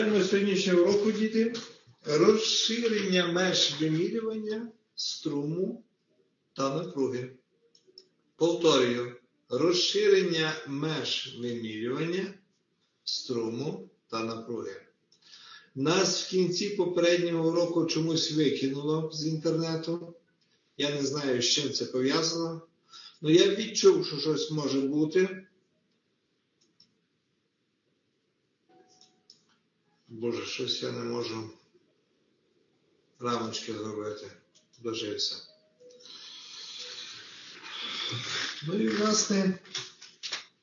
Тема сьогоднішнього року, діти, розширення меж вимірювання струму та напруги. Повторюю, розширення меж вимірювання струму та напруги. Нас в кінці попереднього року чомусь викинуло з інтернету. Я не знаю, з чим це пов'язано. але я відчув, що щось може бути. Боже, щось я не можу рамочки зробити. Дожився. Ну і власне,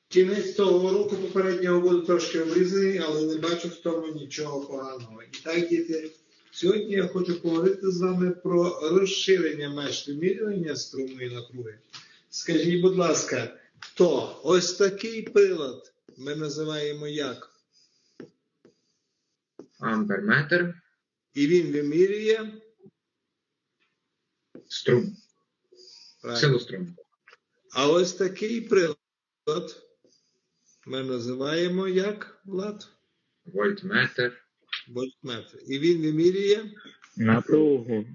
кінець того року попереднього буде трошки обрізаний, але не бачу в тому нічого поганого. І так, діти, сьогодні я хочу поговорити з вами про розширення меж вимірювання струму і напруги. Скажіть, будь ласка, то ось такий прилад ми називаємо як? Амперметр, І він вимірює струм, силу струму. А ось такий прилад ми називаємо як Влад? Вольтметр, Вольтметр. І він вимірює. Напругу.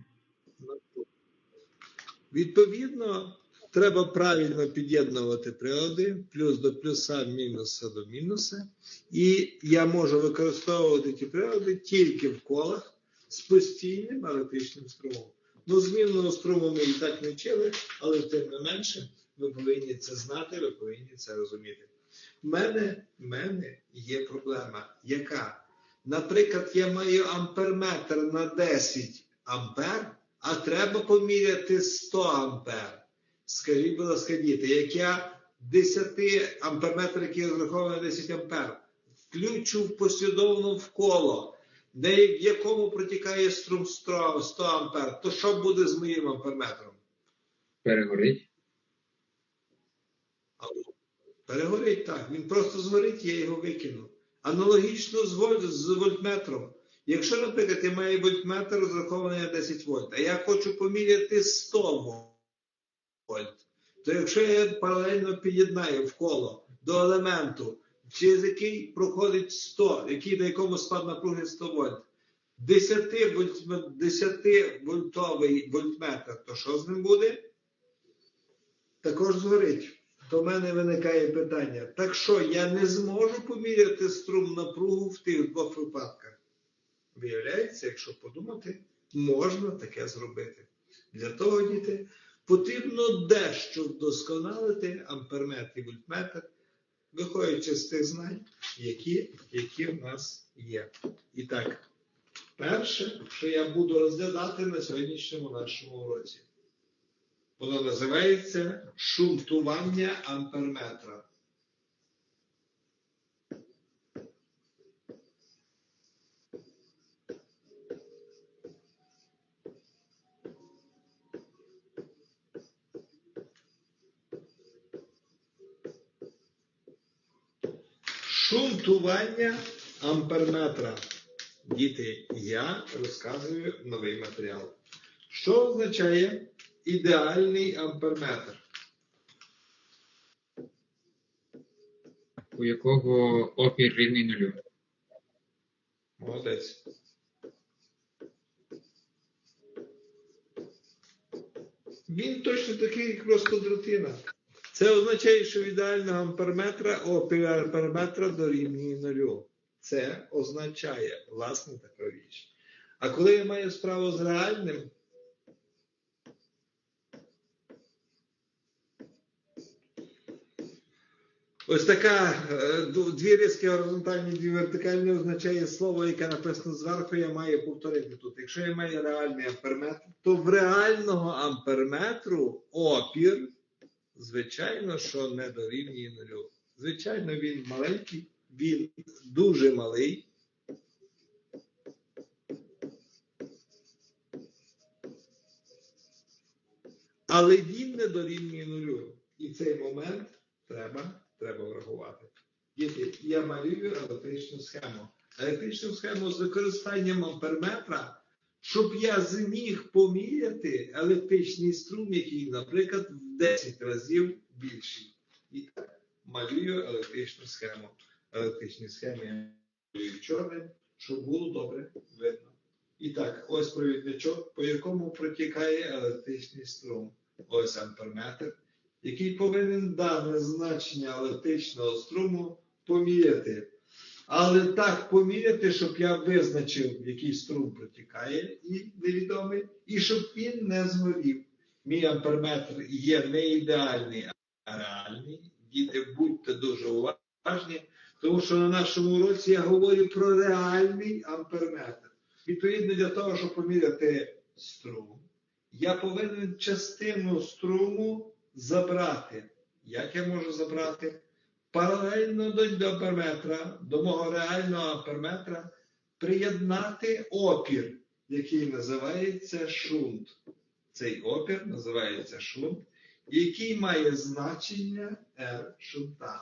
Відповідно, треба правильно під'єднувати прилади, плюс до плюса, мінуса до мінуса. І я можу використовувати ті прилади тільки в колах з постійним електричним струмом. Ну, змінного струму ми і так не вчили, але тим не менше, ви повинні це знати, ви повинні це розуміти. У мене, мене є проблема, яка, наприклад, я маю амперметр на 10 ампер, а треба поміряти 100 ампер. Скажіть, будь ласка, діти, як я 10 амперметр, який розрахований на 10 ампер, включу послідовно в коло, де в якому протікає струм 100 100 ампер, то що буде з моїм амперметром? перегорить, Перегорить так, він просто згорить, я його викину. Аналогічно з, воль, з вольтметром. Якщо, наприклад, я маю вольтметр розрахований на 10 вольт, а я хочу поміряти 100 вольт, то якщо я паралельно під'єднаю в коло до елементу, через який проходить 100, який на якому склад напруги 100 вольт, 10 вольт, 10 вольтовий вольтметр, то що з ним буде? Також згорить. То в мене виникає питання: так що я не зможу поміряти струм напругу в тих двох випадках? Виявляється, якщо подумати, можна таке зробити. Для того, діти, потрібно дещо вдосконалити амперметр і вольтметр, виходячи з тих знань, які, які в нас є. І так, перше, що я буду розглядати на сьогоднішньому нашому уроці. Воно називається шунтування амперметра. Шунтування амперметра. Діти, я розказую новий матеріал. Що означає ідеальний амперметр? у якого опір рівний нулю. Молодець. Він точно такий, як просто розквадратина. Це означає, що в ідеального амперметра опір амперметра дорівнює нулю. Це означає власне така річ. А коли я маю справу з реальним, Ось така е, дві різки горизонтальні, дві вертикальні означає слово, яке написано зверху, я маю повторити тут. Якщо я маю реальний амперметр, то в реального амперметру опір, звичайно, що не дорівнює нулю. Звичайно, він маленький, він дуже малий. Але він не дорівнює нулю. І цей момент треба треба врахувати. Діти, я малюю електричну схему. Електричну схему з використанням амперметра, щоб я зміг поміряти електричний струм, який, наприклад, 10 разів більший. І так, малюю електричну схему. Електричні схеми я малюю чорним, щоб було добре видно. І так, ось провідничок, по якому протікає електричний струм. Ось амперметр, який повинен дане значення електричного струму поміряти. Але так поміряти, щоб я визначив, який струм протікає, і невідомий, і щоб він не згорів. Мій амперметр є не ідеальний, а реальний. Діти, будьте дуже уважні, тому що на нашому уроці я говорю про реальний амперметр. Відповідно, для того, щоб поміряти струм, я повинен частину струму забрати. Як я можу забрати? Паралельно до, амперметра, до мого реального амперметра, приєднати опір, який називається шунт. Цей опір називається шунт, який має значення R шунта.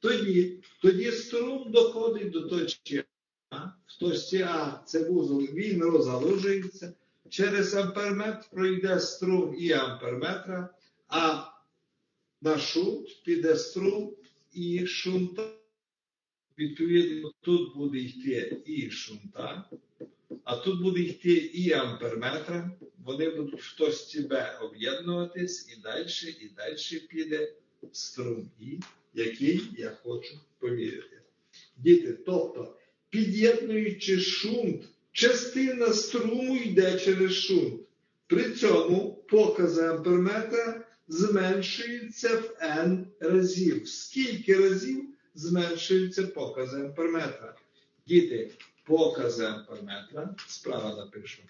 Тоді, тоді струм доходить до точки А. В точці А це вузол, він розгалужується. Через амперметр пройде струм і амперметра, а на шунт піде струм і шунта. Відповідно, тут буде йти і шунта, а тут буде йти і амперметра. Вони будуть точці Б об'єднуватись і далі, і далі піде струм І, який я хочу поміряти. Діти, тобто, під'єднуючи шунт, частина струму йде через шунт. При цьому покази амперметра зменшуються в n разів. Скільки разів зменшуються покази амперметра? Діти, покази амперметра, справа напишу.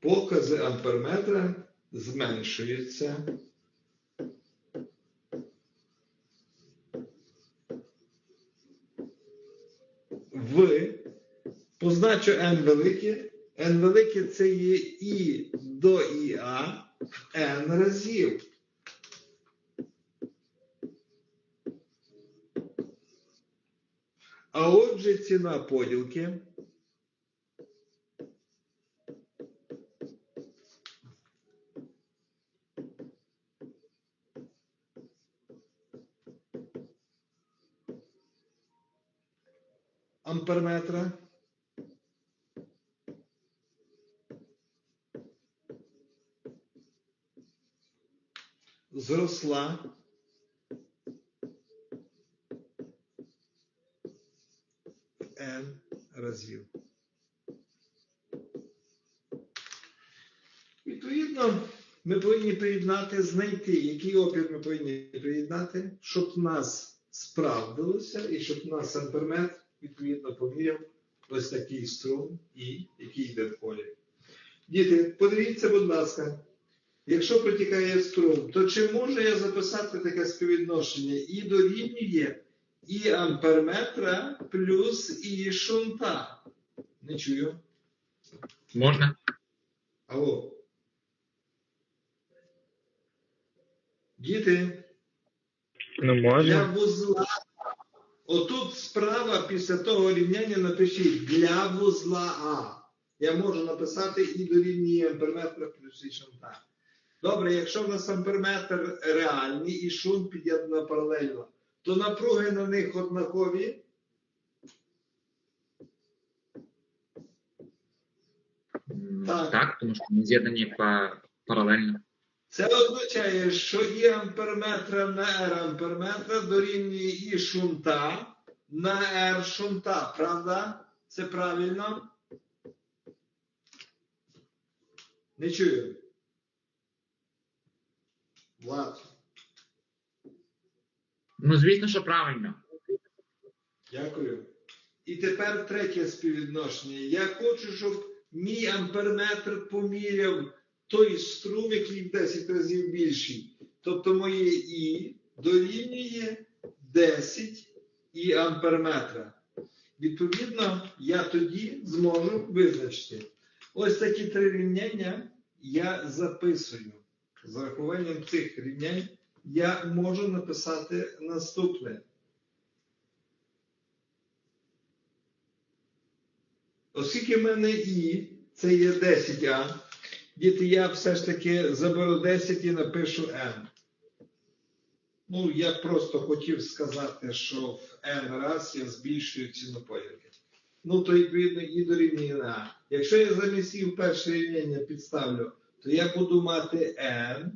Покази амперметра зменшуються в позначу n велике. N велике це є і до іа n разів. А отже, ціна поділки амперметра зросла n разів. Відповідно, ми повинні приєднати, знайти, який опір ми повинні приєднати, щоб нас справдилося і щоб нас амперметр відповідно поміряв ось такий струм і який йде в полі. Діти, подивіться, будь ласка, якщо протікає струм, то чи можу я записати таке співвідношення і дорівнює і амперметра плюс і шунта? Не чую. Можна? Алло. Діти, Ну, для вузла. Отут справа після того рівняння напишіть для вузла А. Я можу написати і дорівнює амперметра плюс і шунта. Добре, якщо в нас амперметр реальний і шунт під'єднано паралельно, то напруги на них однакові. Так. Так, тому що ми з'єднані па- паралельно. Це означає, що і амперметра на R амперметра дорівнює і шунта на R шунта. Правда? Це правильно? Не чую. Влад, Ну, звісно, що правильно. дякую. І тепер третє співвідношення. Я хочу, щоб мій амперметр поміряв той струм, який в 10 разів більший. Тобто моє І дорівнює 10 і амперметра. Відповідно, я тоді зможу визначити. Ось такі три рівняння я записую. З рахуванням цих рівнянь я можу написати наступне. Оскільки в мене І це є 10А, Діти, я все ж таки заберу 10 і напишу n. Ну, я просто хотів сказати, що в n раз я збільшую ціну поділки. Ну, то відповідно і дорівнює на А. Якщо я замість і в перше рівняння підставлю, то я буду мати n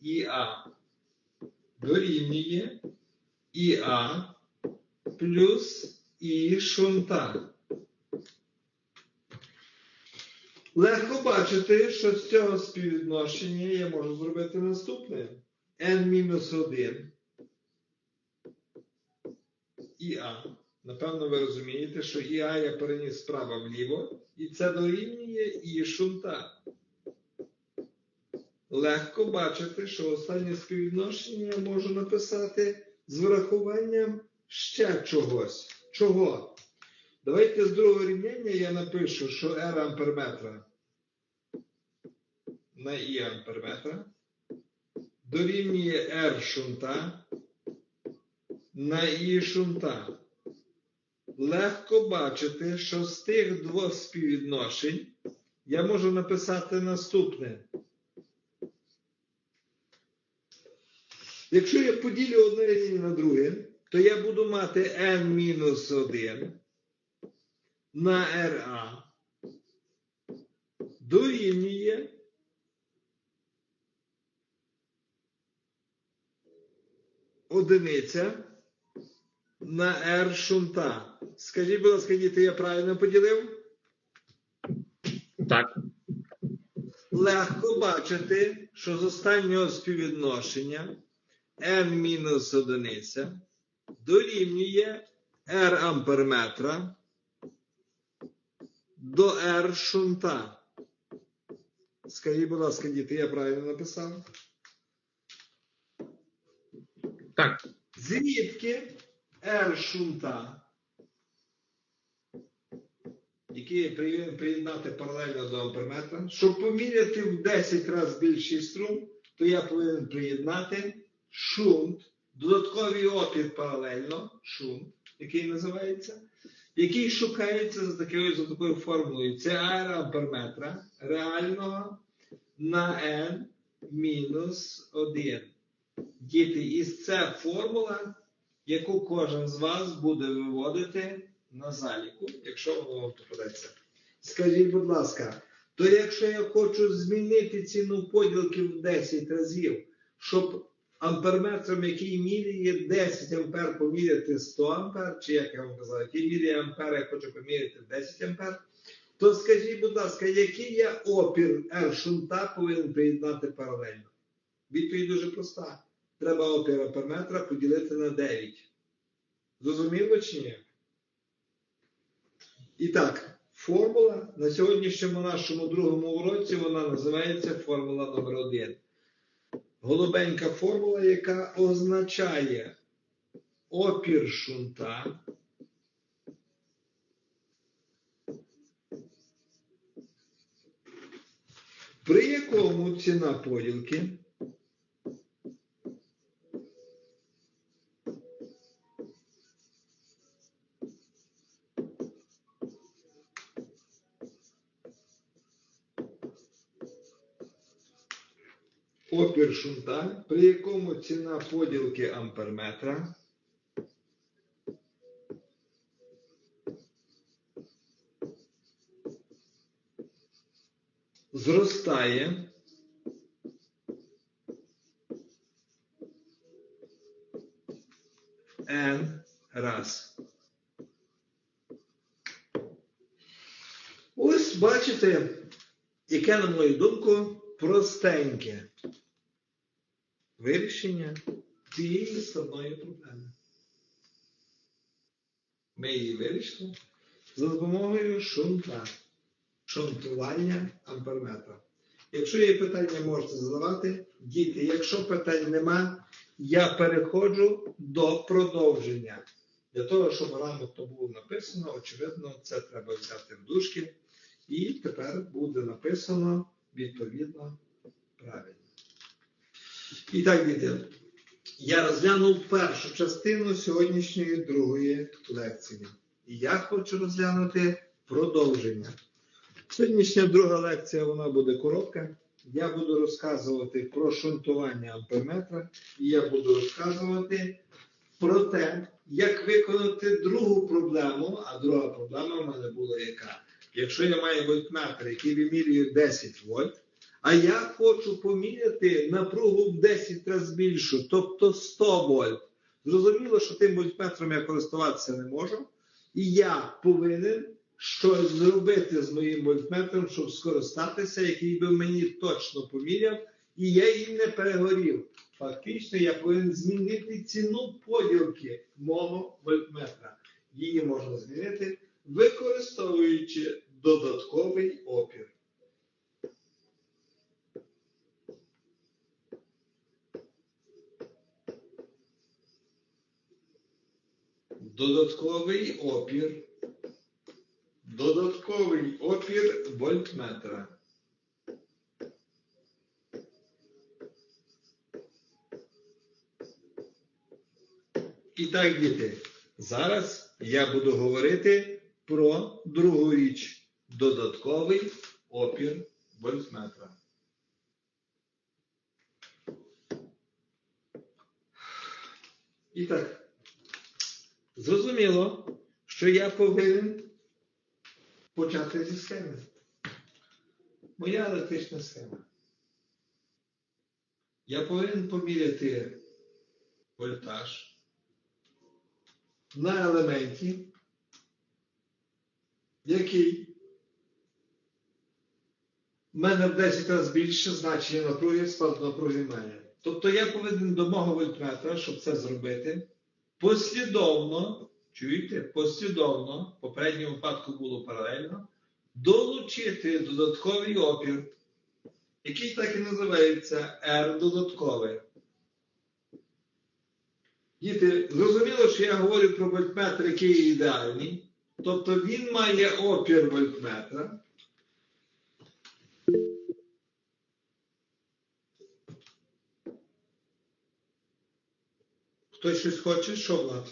і А. Дорівнює і А плюс і шунта. Легко бачити, що з цього співвідношення я можу зробити наступне. n-1 і А. Напевно, ви розумієте, що і А я переніс справа вліво, і це дорівнює і шунта. Легко бачити, що останнє співвідношення можу написати з врахуванням ще чогось. Чого? Давайте з другого рівняння я напишу, що R амперметра на І амперметра дорівнює R шунта на І шунта. Легко бачити, що з тих двох співвідношень я можу написати наступне. Якщо я поділю одне рівняння на друге, то я буду мати n-1 на RA дорівнює одиниця на R шунта. Скажіть, будь ласка, діти, я правильно поділив? Так. Легко бачити, що з останнього співвідношення n-1 дорівнює R амперметра до R шунта. Скажіть, будь ласка, діти, я правильно написав? Так. Звідки R шунта, який приєднати паралельно до амперметра, щоб поміряти в 10 разів більший струм, то я повинен приєднати шунт, додатковий опір паралельно, шунт, який називається, який шукається за такою, за такою формулою. Це аероамперметра реального на n мінус 1. Діти, і це формула, яку кожен з вас буде виводити на заліку, якщо воно вам попадеться. Скажіть, будь ласка, то якщо я хочу змінити ціну поділки в 10 разів, щоб амперметром, який міряє 10 ампер, поміряти 100 ампер, чи як я вам казав, який міряє ампер, я хочу поміряти 10 ампер, то скажіть, будь ласка, який я опір R шунта повинен приєднати паралельно? Відповідь дуже проста. Треба опір амперметра поділити на 9. Зрозуміло чи ні? І так, формула на сьогоднішньому нашому другому уроці вона називається формула номер 1. Голубенька формула, яка означає опір шунта при якому ціна поділки опір шунта, при якому ціна поділки амперметра. Зростає. N раз. Ось бачите, яке, на мою думку, простеньке вирішення цієї складної проблеми. Ми її вирішили за допомогою шунта, шунтування амперметра. Якщо є питання, можете задавати. Діти, якщо питань нема, я переходжу до продовження. Для того, щоб грамотно було написано, очевидно, це треба взяти в дужки. І тепер буде написано відповідно правильно. І так, діти, я розглянув першу частину сьогоднішньої другої лекції. І я хочу розглянути продовження. Сьогоднішня друга лекція вона буде коротка. Я буду розказувати про шунтування амперметра, і я буду розказувати про те, як виконати другу проблему. А друга проблема в мене була яка? Якщо я маю вольтметр, який вимірює 10 вольт, а я хочу поміряти напругу в 10 разів більшу, тобто 100 вольт. Зрозуміло, що тим вольтметром я користуватися не можу, і я повинен щось зробити з моїм вольтметром, щоб скористатися, який би мені точно поміряв, і я їм не перегорів. Фактично, я повинен змінити ціну поділки мого вольтметра. Її можна змінити, використовуючи додатковий опір. Додатковий опір. Додатковий опір вольтметра. І так, діти, зараз я буду говорити про другу річ. Додатковий опір вольтметра. І так, зрозуміло, що я повинен почати зі схеми. Моя електрична схема. Я повинен поміряти вольтаж на елементі, який в мене в 10 разів більше значення напруги, спад напруги має. Тобто я повинен до мого вольтметра, щоб це зробити, послідовно, чуєте, послідовно, в попередньому випадку було паралельно, долучити додатковий опір, який так і називається R додатковий. Діти, зрозуміло, що я говорю про вольтметр, який є ідеальний. Тобто він має опір вольтметра. Хтось щось хоче? Що, Влад?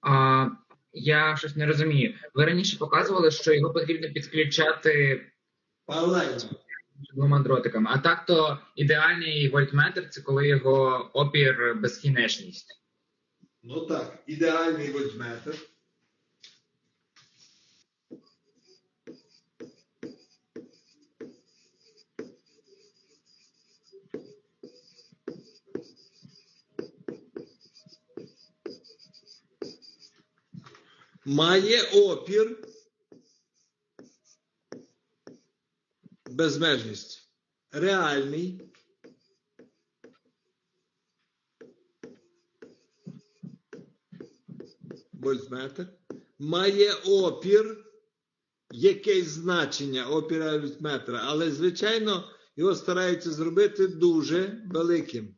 А, я щось не розумію. Ви раніше показували, що його потрібно підключати Паралельно. двома дротиками. А так то ідеальний вольтметр це коли його опір безкінечність. Ну так, ідеальний вольтметр. Має опір безмежність. Реальний. вольтметр, має опір, якесь значення опіра вольтметра, але, звичайно, його стараються зробити дуже великим.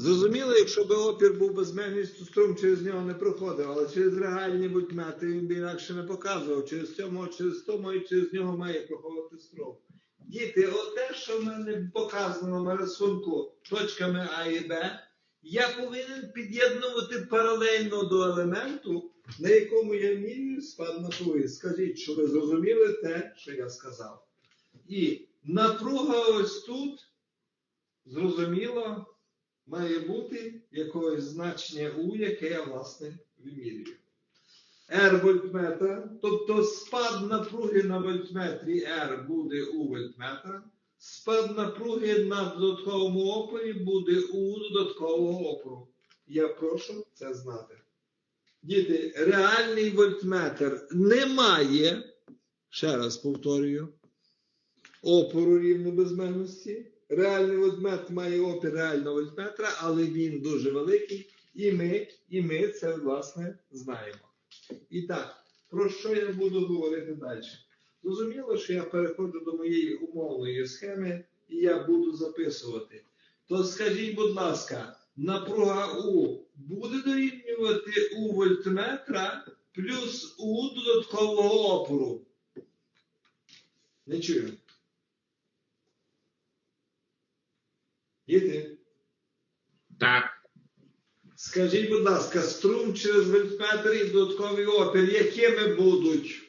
Зрозуміло, якщо б опір був безмежність, то струм через нього не проходив, але через реальні вольтметри він би інакше не показував. Через цьому, через тому і через нього має проходити струм. Діти, оте, що в мене показано на рисунку точками А і Б, я повинен під'єднувати паралельно до елементу, на якому я міряю спад напруги. Скажіть, що ви зрозуміли те, що я сказав. І напруга ось тут, зрозуміло, має бути якогось значення У, яке я, власне, вимірюю. R вольтметра, тобто спад напруги на вольтметрі R буде у вольтметра, спад напруги на додатковому опорі буде у додаткового опору. Я прошу це знати. Діти, реальний вольтметр не має, ще раз повторюю, опору рівно безмежності. Реальний вольтметр має опір реального вольтметра, але він дуже великий, і ми, і ми це, власне, знаємо. І так, про що я буду говорити далі? Зрозуміло, що я переходжу до моєї умовної схеми і я буду записувати. То скажіть, будь ласка, напруга У буде дорівнювати У вольтметра плюс У додаткового опору. Не чую. Діти? Так. Скажіть, будь ласка, струм через вольтметр і додатковий опір, якими будуть?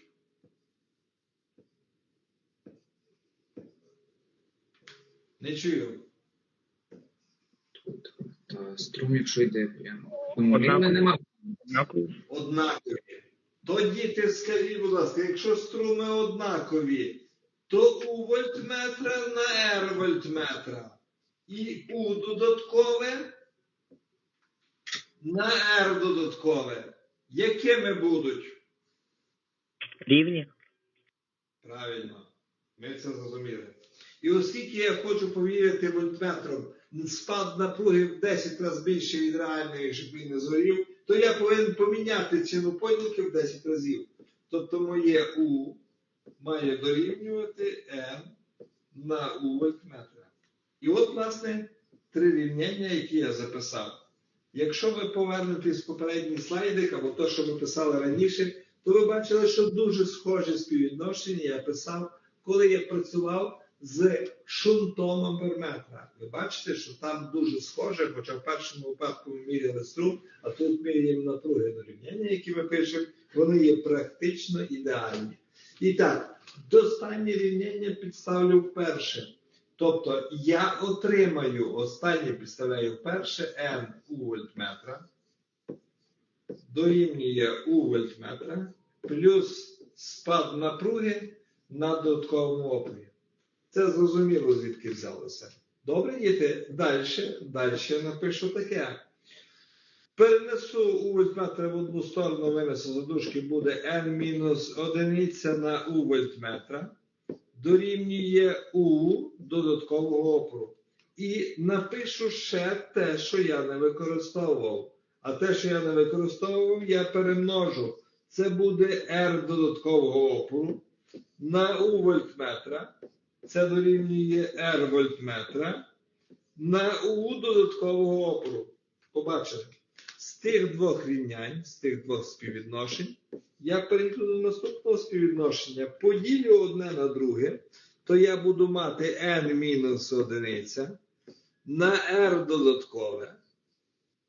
Не чую. Та струм, якщо йде прямо. Однаково. нема. Однакові. Тоді ти скажіть, будь ласка, якщо струми однакові, то у вольтметра на R вольтметра і У додаткове на R додаткове. Якими будуть? Рівні. Правильно, ми це зрозуміли. І оскільки я хочу повірити вольтметром спад напруги в 10 разів більше від реальної, щоб він не згорів, то я повинен поміняти ціну поділки в 10 разів. Тобто моє У має дорівнювати N на У вольтметра. І от, власне, три рівняння, які я записав. Якщо ви повернетесь в попередній слайдик або то, що ви писали раніше, то ви бачили, що дуже схоже співвідношення я писав, коли я працював з шунтом амперметра. Ви бачите, що там дуже схоже, хоча в першому випадку ми міряли струм, а тут міряємо напруги на рівняння, які ми пишемо, вони є практично ідеальні. І так, останнє рівняння підставлю вперше. Тобто я отримаю, останнє підставляю вперше n у вольтметра, дорівнює у вольтметра, плюс спад напруги на додатковому опорі. Це зрозуміло, звідки взялося. Добре, діти? Далі, далі напишу таке. Перенесу у вольтметр в одну сторону, винесу задушки, буде n мінус одиниця на у вольтметра дорівнює У додаткового опору. І напишу ще те, що я не використовував. А те, що я не використовував, я перемножу. Це буде R додаткового опору на У вольтметра. Це дорівнює R вольтметра на У додаткового опору. Побачили? Тих двох рівнянь, з тих двох співвідношень, я перейду до наступного співвідношення, поділю одне на друге, то я буду мати n мінус одиниця на r додаткове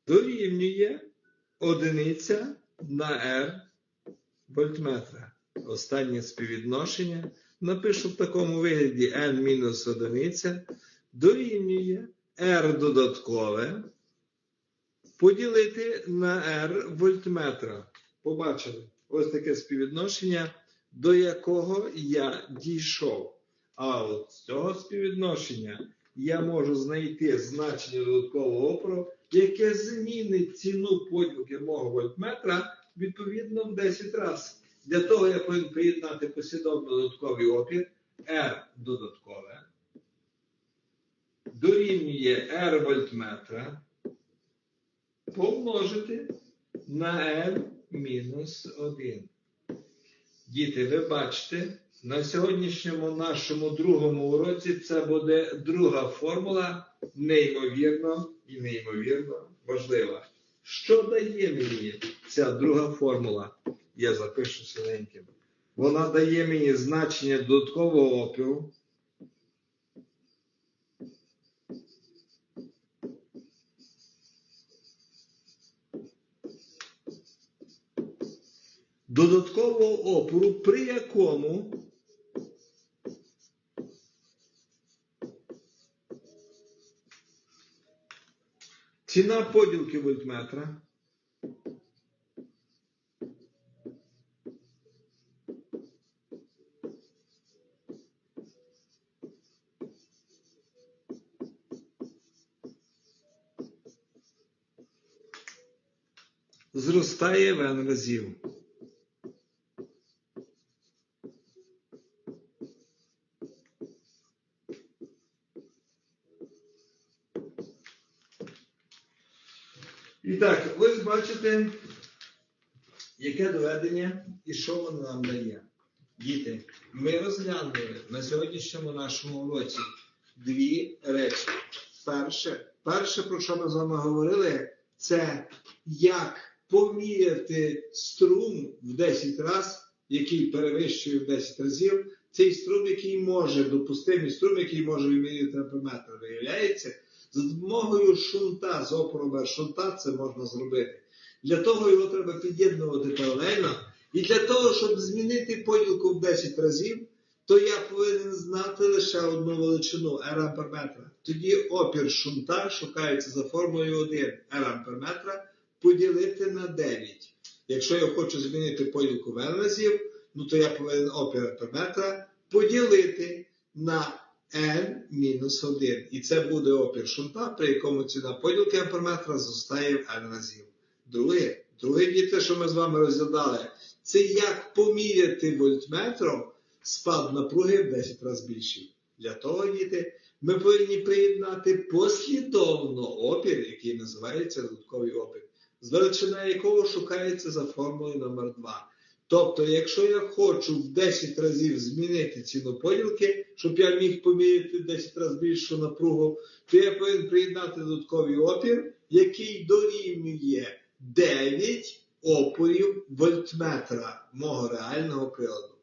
дорівнює одиниця на r вольтметра. Останнє співвідношення напишу в такому вигляді n мінус одиниця дорівнює r додаткове поділити на r вольтметра. Побачили? Ось таке співвідношення, до якого я дійшов. А от з цього співвідношення я можу знайти значення додаткового опору, яке змінить ціну поділки мого вольтметра відповідно в 10 разів. Для того я повинен приєднати послідовно додатковий опір R додаткове дорівнює R вольтметра помножити на N мінус 1. Діти, ви бачите, на сьогоднішньому нашому другому уроці це буде друга формула, неймовірно і неймовірно важлива. Що дає мені ця друга формула? Я запишу синеньким. Вона дає мені значення додаткового опіру. Додаткового опору, при якому ціна поділки вольтметра зростає в n разів. І так, ось бачите, яке доведення і що воно нам дає. Діти, ми розглянули на сьогоднішньому нашому уроці дві речі. Перше, перше, про що ми з вами говорили, це як поміряти струм в 10 разів, який перевищує в 10 разів, цей струм, який може, допустимий струм, який може вимірювати амперметр, виявляється, За допомогою шунта, з опором Р шунта це можна зробити. Для того його треба під'єднувати паралельно. І для того, щоб змінити поділку в 10 разів, то я повинен знати лише одну величину R амперметра. Тоді опір шунта шукається за формулою 1 R амперметра поділити на 9. Якщо я хочу змінити поділку в n разів, ну то я повинен опір амперметра поділити на n мінус 1. І це буде опір шунта, при якому ціна поділки амперметра зростає в n разів. Друге, друге діти, що ми з вами розглядали, це як поміряти вольтметром спад напруги в 10 разів більший. Для того, діти, ми повинні приєднати послідовно опір, який називається додатковий опір, з величина якого шукається за формулою номер 2. Тобто, якщо я хочу в 10 разів змінити ціну поділки, щоб я міг поміряти 10 разів більшу напругу, то я повинен приєднати додатковий опір, який дорівнює 9 опорів вольтметра мого реального приладу.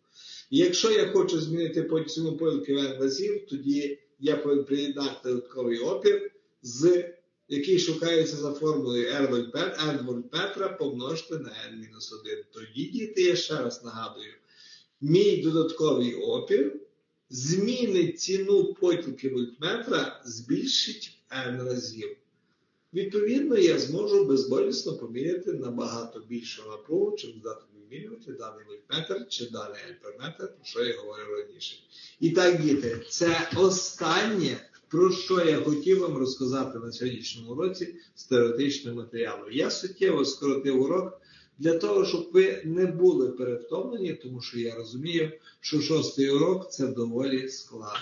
І якщо я хочу змінити по- ціну поділки в n разів, тоді я повинен приєднати додатковий опір, з, який шукається за формулою R вольтмет, N помножити на N-1. Тоді, діти, я ще раз нагадую, мій додатковий опір змінить ціну поділки вольтметра, збільшить N разів. Відповідно, я зможу безболісно поміряти набагато більшу напругу, чим здатний вимірювати даний вольтметр чи даний амперметр, про що я говорив раніше. І так, діти, це останнє, про що я хотів вам розказати на сьогоднішньому уроці з теоретичним матеріалом. Я суттєво скоротив урок для того, щоб ви не були перевтомлені, тому що я розумію, що шостий урок це доволі складно.